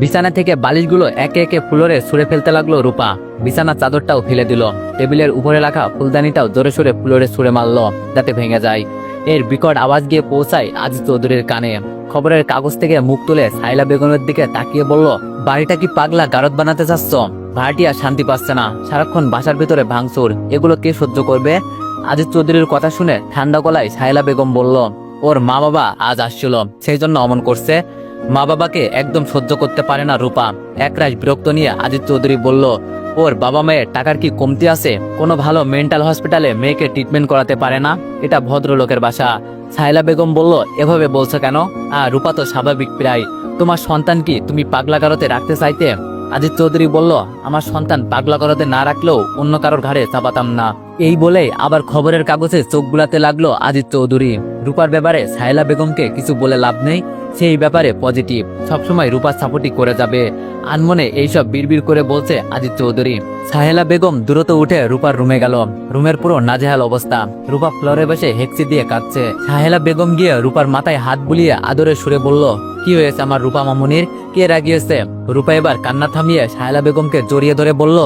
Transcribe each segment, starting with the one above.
বিছানা থেকে বালিশগুলো একে একে ফুলরে ছুঁড়ে ফেলতে লাগল রূপা। বিছানার চাদরটাও ফেলে দিল। টেবিলের উপরে রাখা ফুলদানিটাও জোরে সোরে ফুলরে ছুঁড়ে মারলো, যাতে ভেঙে যায়। এর বিকট আওয়াজ গিয়ে পৌঁছায় আজিজ চৌধুরীর কানে। খবরের কাগজ থেকে মুখ তুলে সাইলা বেগমের দিকে তাকিয়ে বলল, বাড়িটা কি পাগলা গারদ বানাতে চাচ্ছ? আর শান্তি পাচ্ছে না। সারাক্ষণ বাসার ভিতরে ভাঙচুর। এগুলো কে সহ্য করবে? আজিজ চৌধুরীর কথা শুনে ঠান্ডা গলায় সাইলা বেগম বলল, ওর মা বাবা আজ আসছিল। সেই জন্য অমন করছে। মা বাবাকে একদম সহ্য করতে পারে না রূপা। একরাশ বিরক্ত নিয়ে আজিজ চৌধুরী বলল, ওর বাবা মায়ের টাকার কি কমতি আছে? কোনো ভালো মেন্টাল হসপিটালে মেয়েকে ট্রিটমেন্ট করাতে পারে না? এটা ভদ্রলোকের বাসা। সাইলা বেগম বলল, এভাবে বলছো কেন? আর রূপা তো স্বাভাবিক প্রায়। তোমার সন্তান কি তুমি পাগলা কারোতে রাখতে চাইতে? আজিত চৌধুরী বলল, আমার সন্তান পাগলা কারোতে না রাখলেও অন্য কারোর ঘাড়ে চাপাতাম না। এই বলে আবার খবরের কাগজে চোখ বুলাতে লাগল আজিত চৌধুরী। রূপার ব্যাপারে সাইলা বেগমকে কিছু বলে লাভ নেই। সেই ব্যাপারে পজিটিভ সবসময় রূপার সাপোর্টই করে যাবে। আনমনে এইসব বিড়বিড় করে বলছে আজিত চৌধুরী। সাহেলা বেগম দ্রুত উঠে রূপার রুমে গেল। রুমের পুরো নাজেহাল অবস্থা। রূপা ফ্লোরে বসে হেক্সি দিয়ে কাঁদছে। সাহেলা বেগম গিয়ে রূপার মাথায় হাত বুলিয়ে আদরে সুরে বলল, কি হয়েছে আমার রূপা মামুনির? কে রাগিয়েছে রূপা এবার কান্না থামিয়ে সাহেলা বেগমকে জড়িয়ে ধরে বলল,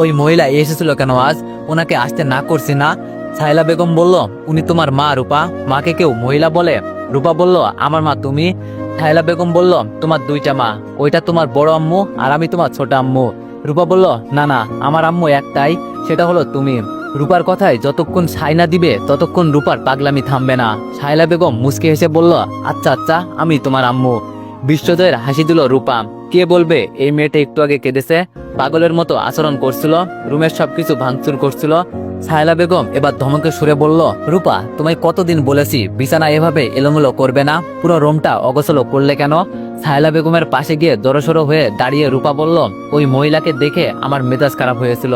ওই মহিলা এসেছিল কেন আজ? ওনাকে আসতে না করছি না? সাহেলা বেগম বলল, উনি তোমার মা রূপা। মাকে কেউ মহিলা বলে? রূপা বলল, আমার মা তুমি? সাহেলা বেগম বলল, তোমার দুইটা মা, ওইটা তোমার বড় আম্মু আর আমি তোমার ছোট আম্মু। রূপা বলল, না না, আমার আম্মু একটাই, সেটা হলো তুমি। রূপার কথায় যতক্ষণ সাইনা দিবে, ততক্ষণ রূপার পাগলামি থামবে না। সাইলা বেগম মুসকে হেসে বলল আচ্ছা আচ্ছা আমি তোমার আম্মু। বিশ্বজয়ের হাসি দিল রূপা। কে বলবে, এই মেয়েটা একটু আগে কেঁদেছে, পাগলের মতো আচরণ করছিল, রুমের সবকিছু ভাঙচুর করছিল। সাহেলা বেগম এবার ধমকে সুরে বলল, রূপা, তোমায় কতদিন বলেছি, বিছানা এভাবে এলোমেলো করবে না? পুরো রুমটা অগোছলো করলে কেন? সাহেলা বেগমের পাশে গিয়ে জড়সড়ো হয়ে দাঁড়িয়ে রূপা বলল, ওই মহিলাকে দেখে আমার মেজাজ খারাপ হয়েছিল।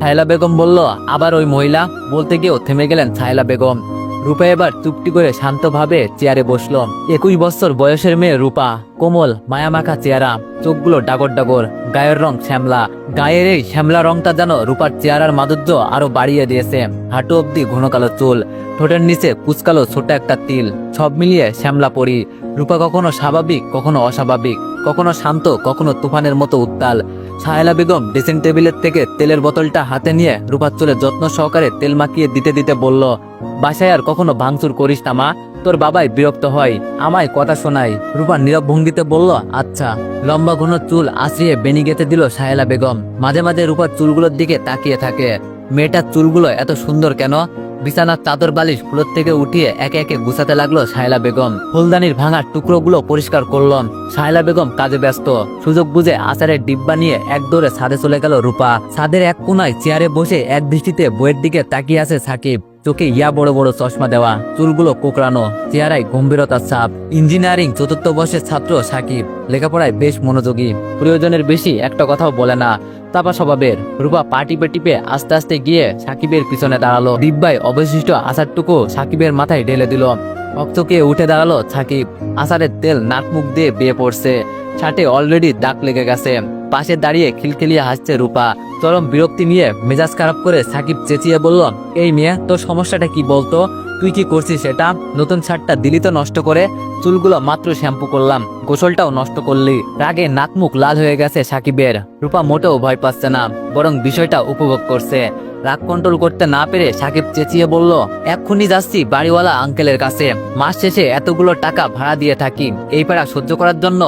সাহেলা বেগম বলল, আবার ওই মহিলা? বলতে গিয়েও থেমে গেলেন সাহেলা বেগম। রূপা এবার চুপটি করে শান্তভাবে চেয়ারে বসল। একুশ বছর বয়সের মেয়ে রূপা, কোমল, মায়ামাখা চেহারা, চোখগুলো ডাগর ডাগর, গায়ের রং শ্যামলা। গায়ের এই শ্যামলা রংটা যেন রূপার চেহারার মাধুর্য আরও বাড়িয়ে দিয়েছে। হাঁটু অব্দি ঘন কালো চুল, ঠোঁটের নিচে কুচকালো ছোট একটা তিল, সব মিলিয়ে শ্যামলা পরি। রূপা কখনো স্বাভাবিক, কখনো অস্বাভাবিক, কখনো শান্ত, কখনো তুফানের মতো উত্তাল। সাহেলা বেগম ড্রেসিং টেবিলের থেকে তেলের বোতলটা হাতে নিয়ে রূপার চুলে যত্ন সহকারে তেল মাখিয়ে দিতে দিতে বলল, বাসায় আর কখনো ভাঙচুর করিস না, মা। তোর বাবাই বিরক্ত হয়, আমায় কথা শোনাই রূপা নীরব ভঙ্গিতে বলল আচ্ছা। লম্বা ঘন চুল আশ্রিয়ে বেনি গেতে দিল সাহেলা বেগম। মাঝে মাঝে রূপার চুলগুলোর দিকে তাকিয়ে থাকে। মেয়েটার চুলগুলো এত সুন্দর কেন? বিছানার চাদর বালিশ ফুলোর থেকে উঠিয়ে একে একে গুছাতে লাগল সাহেলা বেগম। ফুলদানির ভাঙা টুকরোগুলো পরিষ্কার করলাম। সাহেলা বেগম কাজে ব্যস্ত। সুযোগ বুঝে আচারের ডিব্বা নিয়ে এক দৌড়ে ছাদে চলে গেল রূপা। ছাদের এক কোনায় চেয়ারে বসে এক দৃষ্টিতে বইয়ের দিকে তাকিয়ে আছে সাকিব। চোখে ইয়া বড় বড় চশমা দেওয়া, চুলগুলো কোকড়ানো, চেহারায় গম্ভীরতার ছাপ। ইঞ্জিনিয়ারিং চতুর্থ বর্ষের ছাত্র সাকিব। লেখাপড়ায় বেশ মনোযোগী। প্রয়োজনের বেশি একটা কথাও বলে না। তাপা স্বভাবের। রূপা পা টিপে আস্তে আস্তে গিয়ে সাকিবের পিছনে দাঁড়াল। ডিব্বায় অবশিষ্ট আচারটুকু সাকিবের মাথায় ঢেলে দিল। অক্তকে উঠে দাঁড়াল সাকিব। আচারের তেল নাক মুখ দিয়ে বেয়ে পড়ছে। শার্টে অলরেডি দাগ লেগে গেছে। পাশে দাঁড়িয়ে খিলখিলিয়ে হাসছে রূপা। চরম বিরক্তি নিয়ে মেজাজ খারাপ করে সাকিব চেঁচিয়ে বলল, এই মেয়ে, তোর সমস্যাটা কি বলতো? তুই কি করছিস সেটা নতুন শার্টটা দিলি তো নষ্ট করে, চুলগুলো মাত্র শ্যাম্পু করলাম, গোসলটাও নষ্ট করলি। রাগে নাক মুখ লাল হয়ে গেছে সাকিবের। রূপা মোটেও ভয় পাচ্ছে না, বরং বিষয়টা উপভোগ করছে। রাগ কন্ট্রোল করতে না পেরে সাকিব চেঁচিয়ে বলল, এক্ষুনি যাচ্ছি বাড়িওয়ালা আঙ্কেলের কাছে। মাস শেষে এতগুলো টাকা ভাড়া দিয়ে থাকি। এই পাড়া সহ্য করার জন্য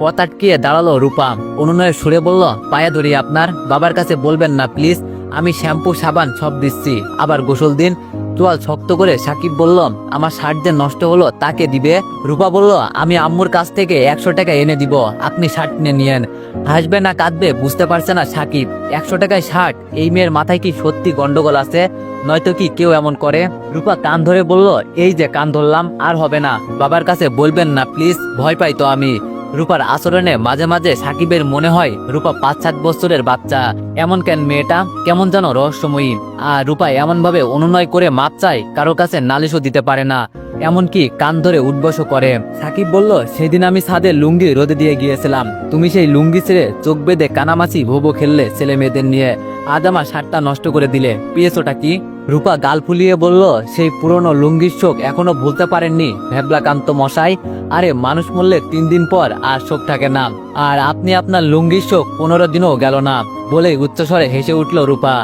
পথ আটকিয়ে দাঁড়াল রূপা। অনুনয়ের সুরে বলল, পায়ে ধরি আপনার। বাবার কাছে বলবেন না, প্লিজ। আমি শ্যাম্পু, সাবান সব দিচ্ছি। আবার গোসল দিন। তোয়াল শক্ত করে সাকিব বলল, আমার শার্ট যে নষ্ট হলো, তাকে দিবে? রূপা বলল, আমি আম্মুর কাছ থেকে একশো টাকা এনে দিব। আপনি শার্ট নিয়ে নিয়েন। হাসবে না কাঁদবে, বুঝতে পারছে না সাকিব। একশো টাকায় শার্ট? এই মেয়ের মাথায় কি সত্যি গন্ডগোল আছে? নয়তো কি কেউ এমন করে? রূপা কান ধরে বলল, এই যে কান ধরলাম, আর হবে না। বাবার কাছে বলবেন না, প্লিজ। ভয় পাই তো আমি। রূপার আচরণে মাঝে মাঝে সাকিবের মনে হয় রূপা পাঁচ সাত বছরের বাচ্চা। এমন কেন মেয়েটা? কেমন যেন রহস্যময়ী। আর রূপা এমন ভাবে অনুনয় করে মাপ চায়, কারও কাছে নালিশও দিতে পারে না। এমনকি কান ধরে উঠবসও করে। সাকিব বলল, সেদিন আমি ছাদে লুঙ্গি রোদে দিয়ে গিয়েছিলাম। তুমি সেই লুঙ্গি ছেড়ে চোখ বেঁধে কানামাছি ভোবো খেললে ছেলে মেয়েদের নিয়ে। আজ আমার শার্টটা নষ্ট করে দিলে। পেয়েছোটা কি? রূপা গাল ফুলিয়ে বলল, সেই পুরনো লুঙ্গির শোক এখনও ভুলতে পারেননি, ভেবলাকান্ত মশাই। আরে, মানুষ মরলে তিন দিন পর আর শোক থাকে না। আর আপনি আপনার লুঙ্গির শোক পনেরো দিনও গেল না বলে উচ্চস্বরে হেসে উঠল রূপা।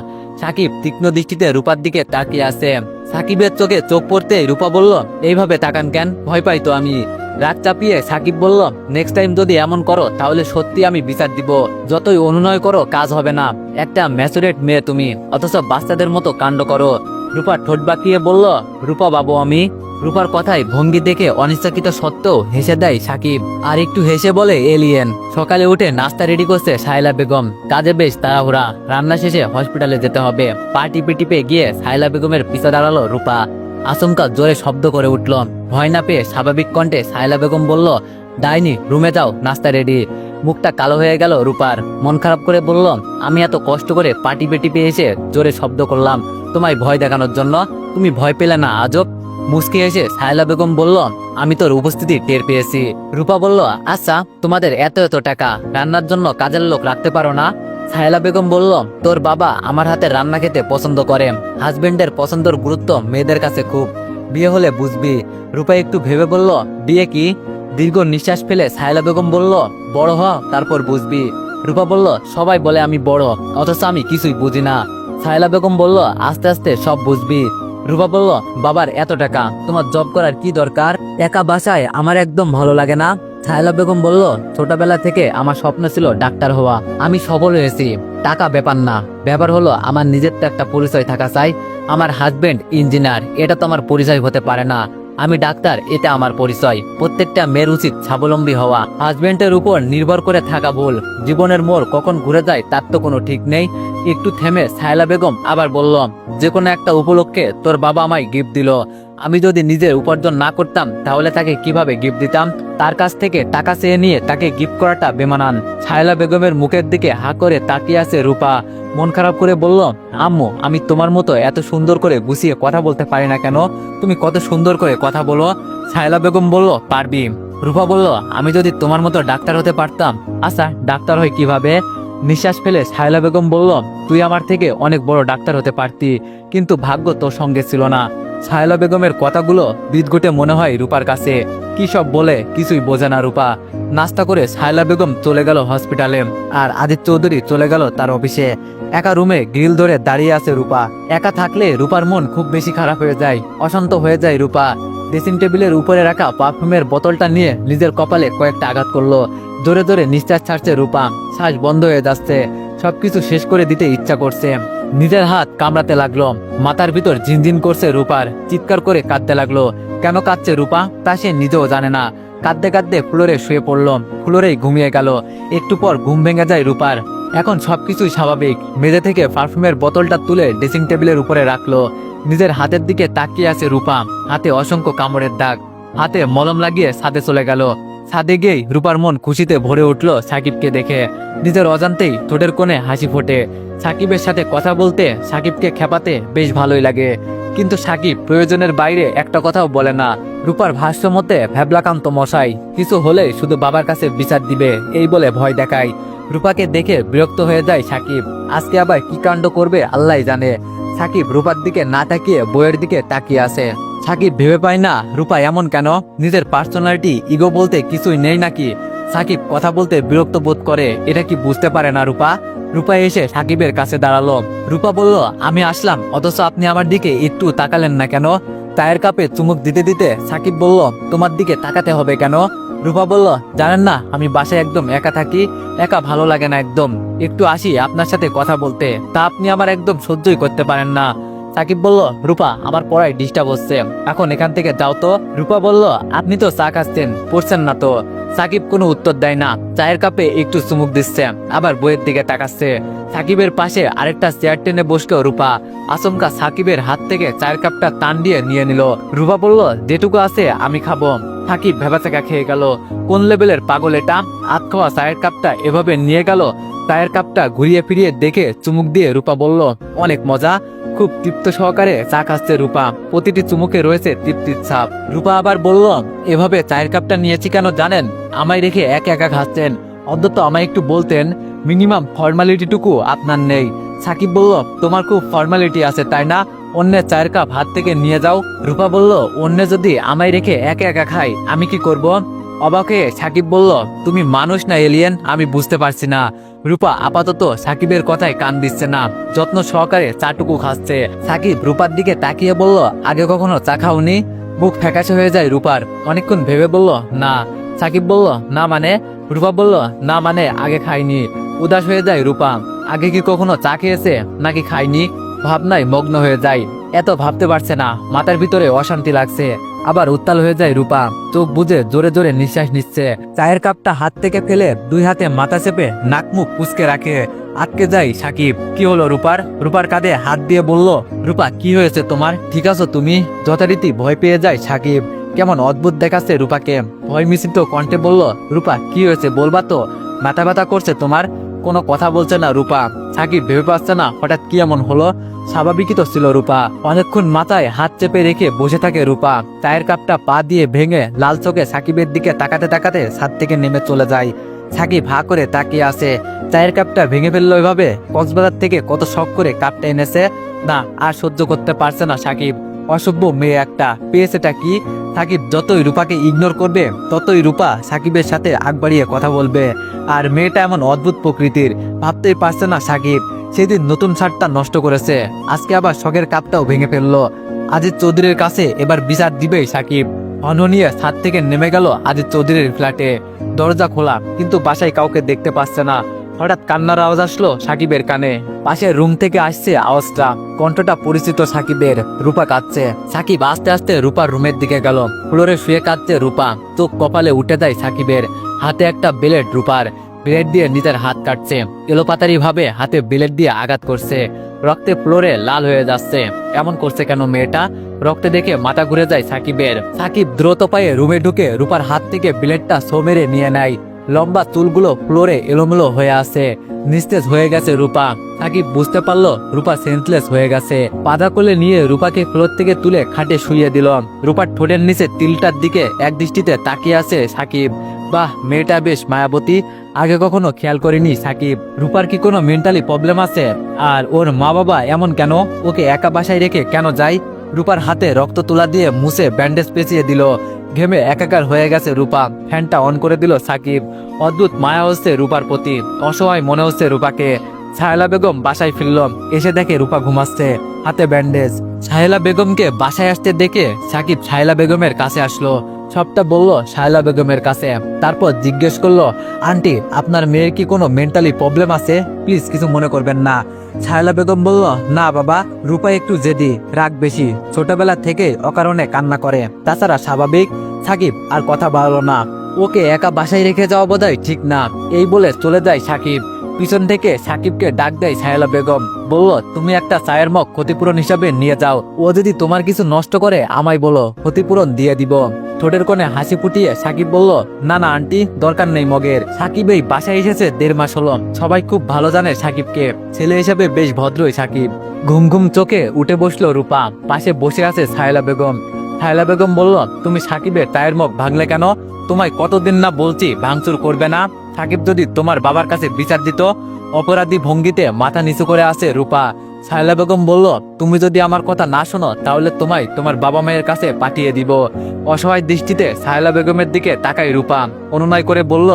সাকিব তীক্ষ্ণ দৃষ্টিতে রূপার দিকে তাকিয়ে আছে। সাকিবের চোখে চোখ পড়তে রূপা বলল, এইভাবে তাকান কেন? ভয় পাই তো আমি। রাত চাপিয়ে সাকিব বলল নেক্সট টাইম যদি এমন করো, তাহলে সত্যি আমি বিচার দিব। যতই অনুনয় করো, কাজ হবে না। একটা ম্যাচুরেট মেয়ে তুমি। অথচ বাচ্চাদের মতো কাণ্ড করো। রূপা ঠোঁট বাঁকিয়ে বলল, রূপা বাবু, আমি? রূপার কথায় ভঙ্গি দেখে অনিচ্ছাকৃত সত্ত্বেও হেসে দেয় সাকিব। আর একটু হেসে বলে এলিয়েন সকালে উঠে নাস্তা রেডি করছে সাইলা বেগম। কাজে বেশ তাড়াহুড়া। রান্না শেষে হসপিটালে যেতে হবে। পা টিপে টিপে গিয়ে সাইলা বেগমের পিছা দাঁড়াল রূপা। আচমকা জোরে শব্দ করে উঠল। ভয় না পেয়ে স্বাভাবিক কণ্ঠে সাইলা বেগম বলল, ডাইনি, রুমে যাও, নাস্তা রেডি। মুখটা কালো হয়ে গেল রূপার। মন খারাপ করে বলল, আমি এত কষ্ট করে পাটি পেটি পেয়ে এসে জোরে শব্দ করলাম। তোমায় ভয় দেখানোর জন্য তুমি ভয় পেলে না, আজব। মুসকে এসে সায়লা বেগম বলল, আমি তোর উপস্থিতি টের পেয়েছি। রূপা বলল আচ্ছা তোমাদের এত এত টাকা, রান্নার জন্য কাজের লোক রাখতে পারো না? সাহেলা বেগম বলল, তোর বাবা আমার হাতে রান্না খেতে পছন্দ করে। হাজবেন্ডের পছন্দের গুরুত্ব মেয়েদের কাছে খুব। বিয়ে হলে বুঝবি। রূপা একটু ভেবে বলল, বিয়ে কি? দীর্ঘ নিঃশ্বাস ফেলে সাহেলা বেগম বলল, বড় হ, তারপর বুঝবি। রূপা বলল, সবাই বলে আমি বড়, অথচ আমি কিছুই বুঝি না। সাহেলা বেগম বলল, আস্তে আস্তে সব বুঝবি। রূপা বলল, বাবার এত টাকা, তোমার জব করার কি দরকার? একা বাসায় আমার একদম ভালো লাগে না। সাহেলা বেগম বলল, ছোটবেলা থেকে আমার স্বপ্ন ছিল ডাক্তার হওয়া। আমি সফল হয়েছি। টাকা ব্যাপার না। ব্যাপার হলো, আমার নিজের তো একটা পরিচয় থাকা চাই। আমার হাজবেন্ড ইঞ্জিনিয়ার এটা তো আমার পরিচয় হতে পারে না। আমি ডাক্তার, এটা আমার পরিচয়। প্রত্যেকটা মেয়ের উচিত স্বাবলম্বী হওয়া। হাজবেন্ডের উপর নির্ভর করে থাকা ভুল। জীবনের মোড় কখন ঘুরে যায়, তার তো কোনো ঠিক নেই। একটু থেমে সায়লা বেগম আবার বলল, যে কোনো একটা উপলক্ষে তোর বাবা আমায় গিফট দিল। আমি যদি নিজের উপার্জন না করতাম, তাহলে তাকে কীভাবে গিফট দিতাম? তার কাছ থেকে টাকা চেয়ে নিয়ে তাকে গিফট করাটা বেমানান। ছায়লা বেগমের মুখের দিকে হা করে তাকিয়ে আছে রূপা। মন খারাপ করে বলল, আম্মু, আমি তোমার মতো এত সুন্দর করে গুছিয়ে কথা বলতে পারি না কেন? তুমি কত সুন্দর করে কথা বলো। ছায়লা বেগম বলল, পারবি। রূপা বলল, আমি যদি তোমার মতো ডাক্তার হতে পারতাম আচ্ছা ডাক্তার হয় কীভাবে? নিঃশ্বাস ফেলে সায়লা বেগম বলল, তুই আমার থেকে অনেক বড় ডাক্তার হতে পারতি, কিন্তু ভাগ্য তোর সঙ্গে ছিল না। সায়লা বেগমের কথাগুলো বিদঘুটে মনে হয় রূপার কাছে। কি সব বলে, কিছুই বোঝে না রূপা। নাস্তা করে সায়লা বেগম চলে গেল হসপিটালে আর আদিত্য চৌধুরী চলে গেল তার অফিসে। একা রুমে গ্রিল ধরে দাঁড়িয়ে আছে রূপা। একা থাকলে রূপার মন খুব বেশি খারাপ হয়ে যায়, অশান্ত হয়ে যায় রূপা। ড্রেসিং টেবিলের উপরে রাখা পারফিউমের বোতলটা নিয়ে নিজের কপালে কয়েকটা আঘাত করল। জোরে জোরে নিঃশ্বাস ছাড়ছে রূপা। শ্বাস বন্ধ হয়ে যাচ্ছে। সবকিছু শেষ করে দিতে ইচ্ছা করছে। নিজের হাত কামড়াতে লাগল। মাথার ভিতর ঝিনঝিন করছে রূপার। চিৎকার করে কাঁদতে লাগল। কেন কাঁদছে রূপা? তা সে নিজেও জানে না। কাঁদতে কাঁদতে ফ্লোরে শুয়ে পড়ল। ফ্লোরেই ঘুমিয়ে গেল। একটু পর ঘুম ভেঙে যায় রূপার। এখন সবকিছুই স্বাভাবিক। মেঝে থেকে পারফিউমের বোতলটা তুলে ড্রেসিং টেবিলের উপরে রাখল। নিজের হাতের দিকে তাকিয়ে আছে রূপা। হাতে অসংখ্য কামড়ের দাগ। হাতে মলম লাগিয়ে ছাদে চলে গেল। ছাদে গিয়েই রূপার মন খুশিতে ভরে উঠল সাকিবকে দেখে। নিজের অজান্তেই ঠোঁটের কোণে হাসি ফোটে। সাকিবের সাথে কথা বলতে সাকিবকে খেপাতে বেশ ভালোই লাগে। কিন্তু সাকিব প্রয়োজনের বাইরে একটা কথাও বলে না। রূপার ভাষ্য মতে ভ্যাবলাকান্ত মশাই, কিছু হলে শুধু বাবার কাছে বিচার দিবে, এই বলে ভয় দেখায়। রূপাকে দেখে বিরক্ত হয়ে যায় সাকিব। আজকে আবার কি কাণ্ড করবে আল্লাহ জানে। সাকিব রূপার দিকে না তাকিয়ে বইয়ের দিকে তাকিয়ে আছে। সাকিব ভেবে পায় না, রূপা এমন কেন? নিজের পার্সোনালিটি ইগো বলতে কিছুই নেই নাকি? সাকিব কথা বলতে বিরক্ত বোধ করে, এটা কি বুঝতে পারে না রূপা? রূপা এসে সাকিবের কাছে দাঁড়াল। রূপা বলল, আমি আসলাম, অথচ আপনি আমার দিকে একটু তাকালেন না কেন? চায়ের কাপে চুমুক দিতে দিতে সাকিব বলল, তোমার দিকে তাকাতে হবে কেন? রূপা বলল, জানেন না, আমি বাসায় একদম একা থাকি, একা ভালো লাগে না একদম। একটু আসি আপনার সাথে কথা বলতে। তা আপনি আমার একদম সহ্যই করতে পারেন না। সাকিব বলল, রূপা, আমার পড়ায় ডিস্টার্ব হচ্ছে। এখন এখান থেকে যাও তো। রূপা বলল, আপনি তো চা খাচ্ছেন, পড়ছেন না তো। সাকিব কোনো উত্তর দেয় না। চায়ের কাপে একটু চুমুক দিচ্ছে, আবার বইয়ের দিকে তাকাচ্ছে। সাকিবের পাশে আরেকটা চেয়ার টেনে বসল রূপা। আচমকা সাকিবের হাত থেকে চায়ের কাপটা টান দিয়ে নিয়ে নিল। রূপা বলল, যেটুকু আছে আমি খাব। সাকিব ভেবাচাকা খেয়ে গেল। কোন লেভেলের পাগল এটা? আত খাওয়া চায়ের কাপটা এভাবে নিয়ে গেল। চায়ের কাপটা ঘুরিয়ে ফিরিয়ে দেখে চুমুক দিয়ে রূপা বলল, অনেক মজা। খুব তৃপ্ত সহকারে চা খাচ্ছে রূপা। প্রতিটি চুমুকে রয়েছে তৃপ্তির ছাপ। রূপা আবার বলল, এভাবে চায়ের কাপটা নিয়েছি কেন জানেন? আমায় রেখে একা একা খাচ্ছেন। অন্তত আমায় একটু বলতেন, মিনিমাম ফর্মালিটিটুকু আপনার নেই। সাকিব বলল, তোমার খুব ফর্মালিটি আছে, তাই না? অন্যের চায়ের কাপ হাত থেকে নিয়ে যাও। রূপা বলল, অন্য যদি আমায় রেখে একা একা খাই আমি কি করব? অবাকে সাকিব বলল, তুমি মানুষ না এলিয়েন? আমি বুঝতে পারছি না। রূপা আপাতত সাকিবের কথায় কান দিচ্ছে না। যত্ন সহকারে চাটুকু খাচ্ছে। সাকিব রূপার দিকে তাকিয়ে বলল, আগে কখনো চা খাওনি? বুক ফ্যাকাশে হয়ে যায় রূপার। অনেকক্ষণ ভেবে বলল, না। সাকিব বলল, না মানে? রূপা বলল, না মানে আগে খাইনি। উদাস হয়ে যায় রূপা। আগে কি কখনো চা খেয়েছে, নাকি খাইনি? ভাবনায় মগ্ন হয়ে যায়। এত ভাবতে পারছে না। মাথার ভিতরে অশান্তি লাগছে। আবার উত্তাল হয়ে যায় রূপা। চোখ বুঝে জোরে জোরে নিঃশ্বাস নিচ্ছে। চায়ের কাপটা হাত থেকে ফেলে দুই হাতে মাথা চেপে নাক মুখ পুচকে রাখে। আটকে যায় সাকিব। কি হলো রূপার? রূপার কাঁধে হাত দিয়ে বলল, রূপা, কি হয়েছে তোমার? ঠিক আছো তুমি? যথারীতি ভয় পেয়ে যায় সাকিব। কেমন অদ্ভুত দেখাচ্ছে রূপাকে। ভয় মিশ্রিত কণ্ঠে বলল, রূপা, কি হয়েছে বলবা তো? মাথা ব্যথা করছে তোমার? কোনো কথা বলছে না রূপা। সাকিব ভেবে পাচ্ছে না, হঠাৎ কি এমন হলো? স্বাভাবিকই তো ছিল রূপা। অনেকক্ষণ মাথায় হাত চেপে রেখে বসে থাকে রূপা। চায়ের কাপটা পা দিয়ে ভেঙে লাল চোখে সাকিবের দিকে তাকাতে তাকাতে ছাদ থেকে নেমে চলে যায়। সাকিব হা করে তাকিয়ে আসে চায়ের কাপটা ভেঙে ফেলল এভাবে? কক্সবাজার থেকে কত শখ করে কাপটা এনেছে? না, আর সহ্য করতে পারছে না সাকিব। অসভ্য মেয়ে একটা। পেয়েছেটা কি? সাকিব যতই রূপাকে ইগনোর করবে, ততই রূপা সাকিবের সাথে আগ বাড়িয়ে কথা বলবে। আর মেয়েটা এমন অদ্ভুত প্রকৃতির, ভাবতেই পারছে না সাকিব। সেদিন নতুন শার্টটা নষ্ট করেছে। আজকে আবার শখের কাপটাও ভেঙে ফেলল। আজিজ চৌধুরীর কাছে এবার বিচার দিবেই সাকিব। অননিয়ে ছাদ থেকে নেমে গেল আজিজ চৌধুরীর ফ্ল্যাটে। দরজা খোলা, কিন্তু বাসায় কাউকে দেখতে পাচ্ছে না। হঠাৎ কান্নার আওয়াজ আসলো সাকিবের কানে। পাশের রুম থেকে আসছে আওয়াজটা। কণ্ঠটা পরিচিত সাকিবের। রূপা কাঁদছে। সাকিব আস্তে আস্তে রূপার রুমের দিকে গেল। ফ্লোরে শুয়ে কাঁদছে রূপা। চোখ কপালে উঠে দেয় সাকিবের। হাতে একটা ব্লেড রূপার। ব্লেড দিয়ে নিজের হাত কাটছে। এলোপাতারি ভাবে হাতে ব্লেড দিয়ে আঘাত করছে। রক্তে ফ্লোরে লাল হয়ে যাচ্ছে। এমন করছে কেন মেয়েটা? রক্তে দেখে মাথা ঘুরে যায় সাকিবের। সাকিব দ্রুত পায়ে রুমে ঢুকে রূপার হাত থেকে ব্লেডটা সো মেরে নিয়ে নেয়। লম্বা চুলগুলো ফ্লোরে এলোমেলো হয়ে আছে। নিস্তেজ হয়ে গেছে রূপা। সাকিব বুঝতে পারল, রূপা সেন্সলেস হয়ে গেছে। পাদা কোলে নিয়ে রূপাকে ফ্লোর থেকে তুলে খাটে শুইয়ে দিল। রূপার ঠোঁটের নিচে তিলটার দিকে এক দৃষ্টিতে তাকিয়ে আছে সাকিব। বাহ, মেয়েটা বেশ মায়াবতী। আগে কখনো খেয়াল করিনি সাকিব। রূপার কি কোনো মেন্টালি প্রবলেম আছে? আর ওর মা বাবা এমন কেন? ওকে একা বাসায় রেখে কেন যায়? রূপার হাতে রক্ত তোলা দিয়ে মুছে ব্যান্ডেজ পেঁচিয়ে দিল। ঘেমে একাকার হয়ে গেছে রূপা। ফ্যানটা অন করে দিল সাকিব। অদ্ভুত মায়া হচ্ছে রূপার প্রতি। অসহায় মনে হচ্ছে রূপাকে। ছায়লা বেগম বাসায় ফিরল। এসে দেখে রূপা ঘুমাচ্ছে। হাতে ব্যান্ডেজ। ছায়লা বেগমকে বাসায় আসতে দেখে সাকিব ছায়লা বেগমের কাছে আসলো। সবটা বলল শায়লা বেগমের কাছে। তারপর জিজ্ঞেস করল, আন্টি, আপনার মেয়ের কি কোনো মেন্টালি প্রবলেম আছে? প্লিজ কিছু মনে করবেন না। ছায়লা বেগম বলল, না বাবা, রূপা একটু জেদি, রাগ বেশি। ছোটবেলা থেকে অকারণে কান্না করে। তাছাড়া স্বাভাবিক, সাকিব আর কথা বাড়ালো না। ওকে একা বাসায় রেখে যাওয়া বোধহয় ঠিক না। এই বলে চলে যায় সাকিব। পিছন থেকে সাকিবকে ডাক দেয় ছায়লা বেগম। বলল, তুমি একটা চায়ের মগ ক্ষতিপূরণ হিসাবে নিয়ে যাও। ও যদি তোমার কিছু নষ্ট করে, আমায় বলো, ক্ষতিপূরণ দিয়ে দিব। ঠোঁটের কোণে হাসি ফুটিয়ে সাকিব বলল, না না, আন্টি, দরকার নেই মগের। সাকিব এই বাসায় এসেছে দেড় মাস হলো। সবাই খুব ভালো জানে সাকিবকে। ছেলে হিসেবে বেশ ভদ্রই সাকিব। ঘুম ঘুম চোখে উঠে বসল রূপা। পাশে বসে আছে ছায়লা বেগম। ছায়লা বেগম বলল, তুমি সাকিবের টায়ের মুখ ভাঙলে কেন? তোমায় কতদিন না বলছি ভাঙচুর করবে না? সাকিব যদি তোমার বাবার কাছে বিচার দিত, অপরাধী ভঙ্গিতে মাথা নিচু করে আছে রূপা। সায়লা বেগম বলল, তুমি যদি আমার কথা না শোনো, তাহলে তোমায় তোমার বাবা মায়ের কাছে পাঠিয়ে দিব। অসহায় দৃষ্টিতে সায়লা বেগমের দিকে তাকাই রূপা। অনুনয় করে বলল,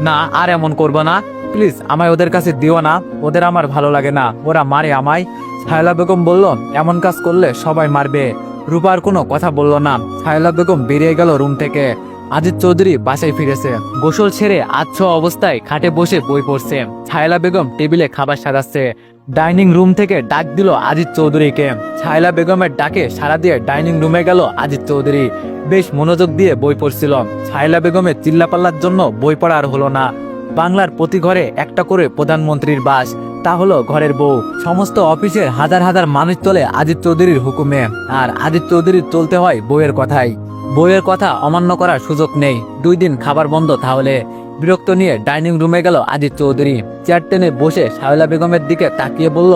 না, আর এমন করব না। প্লিজ, আমায় ওদের কাছে দিও না। ওদের আমার ভালো লাগে না। ওরা মারে আমায়। সায়লা বেগম বলল, এমন কাজ করলে সবাই মারবে। রূপার কোনো কথা বলল না। সায়লা বেগম বেরিয়ে গেল রুম থেকে। আজিজ চৌধুরী বাসায় ফিরেছে। গোসল ছেড়ে আচ্ছ অবস্থায় খাটে বসে বই পড়ছে। ছায়লা বেগম টেবিলে খাবার সাজাচ্ছে। ডাইনিং রুম থেকে ডাক দিল আজিজ চৌধুরীকে। ছায়লা বেগমের ডাকে সারা দিয়ে ডাইনিং রুমে গেল আজিজ চৌধুরী। বেশ মনোযোগ দিয়ে বই পড়ছিল। ছায়লা বেগমের চিল্লাপাল্লার জন্য বই পড়া আর হলো না। বাংলার প্রতি ঘরে একটা করে প্রধানমন্ত্রীর বাস। তা হলো ঘরের বউ। সমস্ত অফিসের হাজার হাজার মানুষ চলে আজিজ চৌধুরীর হুকুমে। আর আজিজ চৌধুরীর চলতে হয় বইয়ের কথাই। বইয়ের কথা অমান্য করার সুযোগ নেই। দুই দিন খাবার বন্ধ, তাহলে বিরক্ত নিয়ে ডাইনিং রুমে গেল আজিজ চৌধুরী। চেয়ার টেনে বসে শায়লা বেগমের দিকে তাকিয়ে বলল,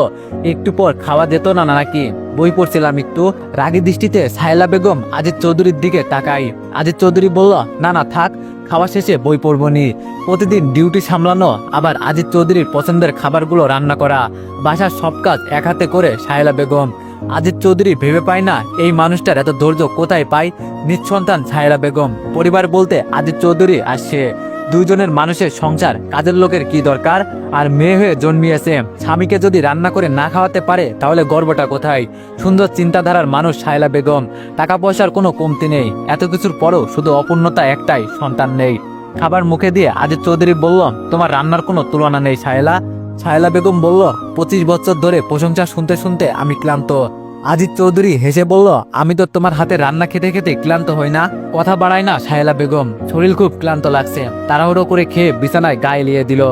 একটু পর খাওয়া যেত না নাকি? বই পড়ছিলাম একটু। রাগী দৃষ্টিতে সায়লা বেগম আজিজ চৌধুরীর দিকে তাকাই। আজিজ চৌধুরী বলল, না না, থাক, খাওয়া শেষে বই পড়ব নি প্রতিদিন ডিউটি সামলানো, আবার আজিজ চৌধুরীর পছন্দের খাবারগুলো রান্না করা। বাসার সব কাজ এক হাতে করে সায়লা বেগম। আজিত চৌধুরী ভেবে পায় না এই মানুষটার এত ধৈর্য কোথায় পায়? নিঃসন্তান ছায়রা বেগম, পরিবার বলতে আজিত চৌধুরী আর সে। দুইজনের মানুষের সংসার, কাজের লোকের কি দরকার? আর মেয়ে হয়ে জন্মিয়েছে, স্বামীকে যদি রান্না করে না খাওয়াতে পারে, তাহলে গর্বটা কোথায়? সুন্দর চিন্তাধারার মানুষ শায়লা বেগম টাকা পয়সার কোনো কমতি নেই। এত কিছুর পরও শুধু অপূর্ণতা একটাই, সন্তান নেই। খাবার মুখে দিয়ে আজিত চৌধুরী বলল তোমার রান্নার কোনো তুলনা নেই শায়লা শায়লা বেগম বলল, পঁচিশ বছর ধরে প্রশংসা শুনতে শুনতে আমি ক্লান্ত। আজিত চৌধুরী হেসে বলল, আমি তো তোমার হাতে রান্না খেতে খেতে ক্লান্ত হই না। কথা বাড়ায় না শায়লা বেগম। শরীর খুব ক্লান্ত লাগছে। তাড়াহুড়ো করে খেয়ে বিছানায় গায়ে লিয়ে দিল।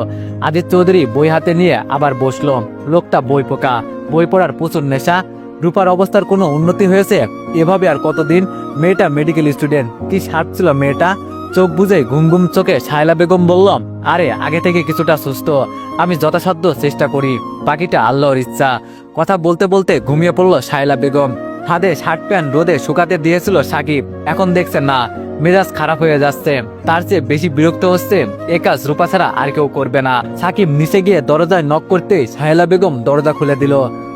আজিত চৌধুরী বই হাতে নিয়ে আবার বসল। লোকটা বই পোকা। বই পড়ার প্রচুর নেশা। রূপার অবস্থার কোনো উন্নতি হয়েছে? এভাবে আর কতদিন? মেয়েটা মেডিকেল স্টুডেন্ট কি সার ছিল মেয়েটা? চোখ বুঝে ঘুম ঘুম চোখে শায়লা বেগম বললাম, আরে, আগে থেকে কিছুটা সুস্থ, আমি যথাসাধ্য চেষ্টা করি, বাকিটা আল্লাহর ইচ্ছা। কথা বলতে বলতে ঘুমিয়ে পড়ল শায়লা বেগম। হাতে শার্ট প্যান্ট রোদে শুকাতে দিয়েছিল সাকিব, এখন দেখছে না, মেজাজ খারাপ হয়ে যাচ্ছে। তার চেয়ে বেশি বিরক্ত হচ্ছে এ কাজ রূপা ছাড়া আর কেউ করবে না। সাকিব নিচে গিয়ে দরজায় নক করতেই সাহেলা বেগম দরজা খুলে দিল।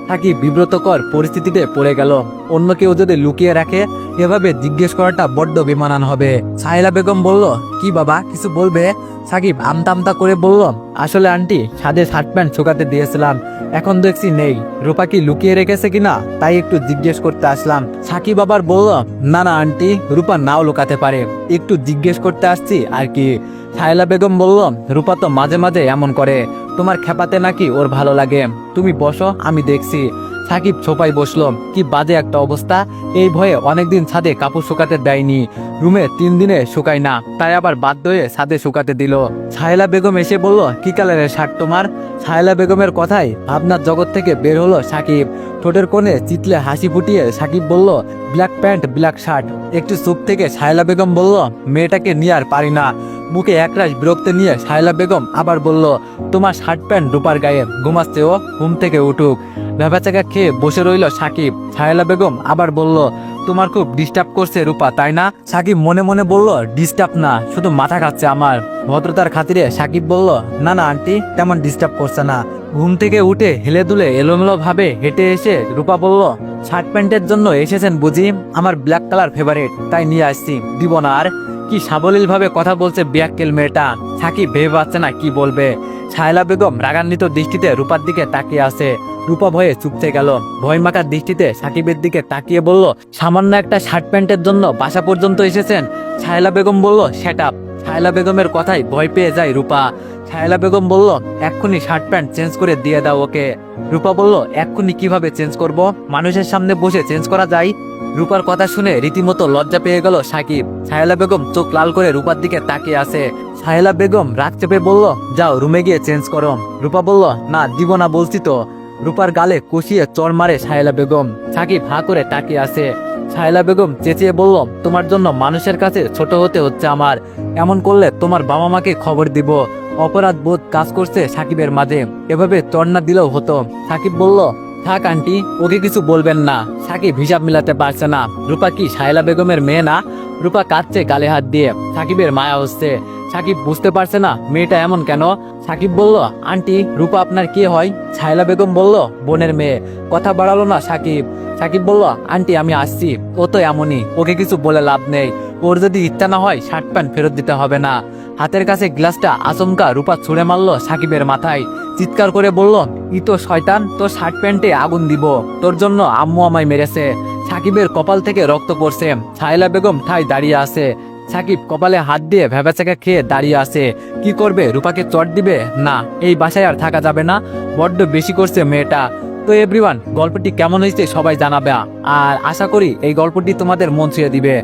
সাকিব বিব্রতকর পরিস্থিতিতে পড়ে গেল। অন্য কেউ যদি লুকিয়ে রাখে, এভাবে জিজ্ঞেস করাটা বড্ড বিমানান হবে। সাহেলা বেগম বলল, কি বাবা, কিছু বলবে? সাকিব আমতা আমতা করে বলল, আসলে আন্টি, সাদে শার্ট প্যান্ট শুকাতে দিয়েছিলাম। এখন দেখছি নেই। রূপা কি লুকিয়ে রেখেছে কিনা, তাই একটু জিজ্ঞেস করতে আসলাম। সাকিব আবার বলল, না না, আন্টি, রূপা নাও লুকাতে পারে। একটু জিজ্ঞেস করতে আসছি, আর কি। সাহেলা বেগম বলল, রূপা তো মাঝে মাঝে এমন করে। তোমার খেপাতে নাকি ওর ভালো লাগে। তুমি বসো আমি দেখছি। সাকিব ছোপাই বসল, কি বাজে একটা অবস্থা? এই ভয়ে অনেকদিন ছাদে কাপড় শুকাতে দেয়নি। রুমে তিন দিনে শুকাই না। তাই আবার বাধ্য হয়ে ছাদে শুকাতে দিল। সাহেলা বেগম এসে বলল, কি কালারের শার্ট তোমার? সাহেলা বেগমের কথাই ভাবনার জগৎ থেকে বের হলো সাকিব। ঠোঁটের কোণে চিতলে হাসি ফুটিয়ে সাকিব বলল, ব্ল্যাক প্যান্ট, ব্ল্যাক শার্ট। একটু চুপ থেকে সাহেলা বেগম বলল, মেয়েটাকে নিয়ে আর পারি না। মুখে একরাশ বিরক্ত নিয়ে সাহেলা বেগম আবার বলল, তোমার শার্ট প্যান্ট ডুপার গায়ে, ঘুমাচ্ছে ও, ঘুম থেকে উঠুক। ভেবাচাকা খেয়ে বসে রইল সাকিব। সাহেলা বেগম আবার বলল, তোমার খুব ডিস্টার্ব করছে রূপা, তাই না? সাকিব মনে মনে বলল ডিস্টার্ব না, শুধু মাথা খাচ্ছে আমার। ভদ্রতার খাতিরে সাকিব বলল, না না আন্টি, তেমন ডিস্টার্ব করছে না। ঘুম থেকে উঠে হেলে দুলে এলোমেলো ভাবে হেঁটে এসে রূপা বলল, শার্ট প্যান্টের জন্য এসেছেন বুঝি? আমার ব্ল্যাক কালার ফেভারিট তাই নিয়ে আসছি। দিব না আর। কি সাবলীল ভাবে কথা বলছে বিয়াক্কেল মেয়েটা? সাকিব ভেবে পাচ্ছে না কি বলবে। ছায়লা বেগম রাগান্বিত দৃষ্টিতে রূপার দিকে তাকিয়ে আছে। রূপা ভয়ে চুপতে গেল। ভয় মাখার দৃষ্টিতে সাকিবের দিকে তাকিয়ে বলল, সামান্য একটা শার্ট প্যান্টের জন্য বাসা পর্যন্ত এসেছেন? ছায়লা বেগম বলল সেট আপ ছায়লা বেগমের কথাই ভয় পেয়ে যায় রূপা। ছায়লা বেগম বলল, এক্ষুনি শার্ট প্যান্ট চেঞ্জ করে দিয়ে দাও ওকে। রূপা বলল, এক্ষুনি কীভাবে চেঞ্জ করব? মানুষের সামনে বসে চেঞ্জ করা যায়? রূপার কথা শুনে রীতিমতো লজ্জা পেয়ে গেল সাকিব। সাহেলা বেগম চোখ লাল করে রূপার দিকে তাকিয়ে আছে। সাহেলা বেগম রাগ চেপে বলল, যাও রুমে গিয়ে চেঞ্জ করো। রূপা বলল, না, দিব না বলছি তো। রূপার গালে কষিয়ে চর মারে সাহেলা বেগম। সাকিব হা করে তাকিয়ে আছে। সাহেলা বেগম চেঁচিয়ে বলল, তোমার জন্য মানুষের কাছে ছোট হতে হচ্ছে আমার। এমন করলে তোমার বাবা মাকে খবর দিব। অপরাধ বোধ কাজ করছে সাকিবের মাঝে। এভাবে চড়না দিলেও হতো। সাকিব বলল থাক, আন্টি, ওকে কিছু বলবেন না। সাকিব হিসাব মিলাতে পারছে না। রূপা কি সাহেলা বেগমের মেয়ে না? রূপা কাঁদছে গালে হাত দিয়ে। সাকিবের মায়া হচ্ছে। সাকিব বুঝতে পারছে না, মেয়েটা এমন কেন? সাকিব বলল, আন্টি, রূপা আপনার কি হয়? ছায়লা বেগম বলল, বোনের মেয়ে। কথা বাড়ালো না সাকিব। সাকিব বলল, আন্টি, আমি আসছি। ও তো এমনই। ওকে কিছু বলে লাভ নেই। ওর যদি ইচ্ছা না হয়, শার্ট প্যান্ট ফেরত দিতে হবে না। হাতের কাছে গ্লাসটা আচমকা রূপা ছুঁড়ে মারলো সাকিবের মাথায়। চিৎকার করে বলল, ই তো শয়তান, তোর শার্ট প্যান্টে আগুন দিব। তোর জন্য আম্মু আমায় মেরেছে। সাকিবের কপাল থেকে রক্ত পড়ছে। ছায়লা বেগম ঠাই দাঁড়িয়ে আছে। সাকিব কপালে হাত দিয়ে ভেবাচাকা খেয়ে দাঁড়িয়ে আছে। কি করবে, রূপাকে চট দিবে? না, এই বাসায় আর থাকা যাবে না। বড্ড বেশি করছে মেয়েটা। তো এভরিওয়ান, গল্পটি কেমন হয়েছে সবাই জানাবে। আর আশা করি এই গল্পটি তোমাদের মন ছুঁয়ে দিবে।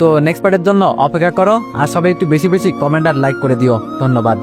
তো নেক্সট পার্টের জন্য অপেক্ষা করো আর সবাই একটু বেশি বেশি কমেন্ট আর লাইক করে দিও। ধন্যবাদ।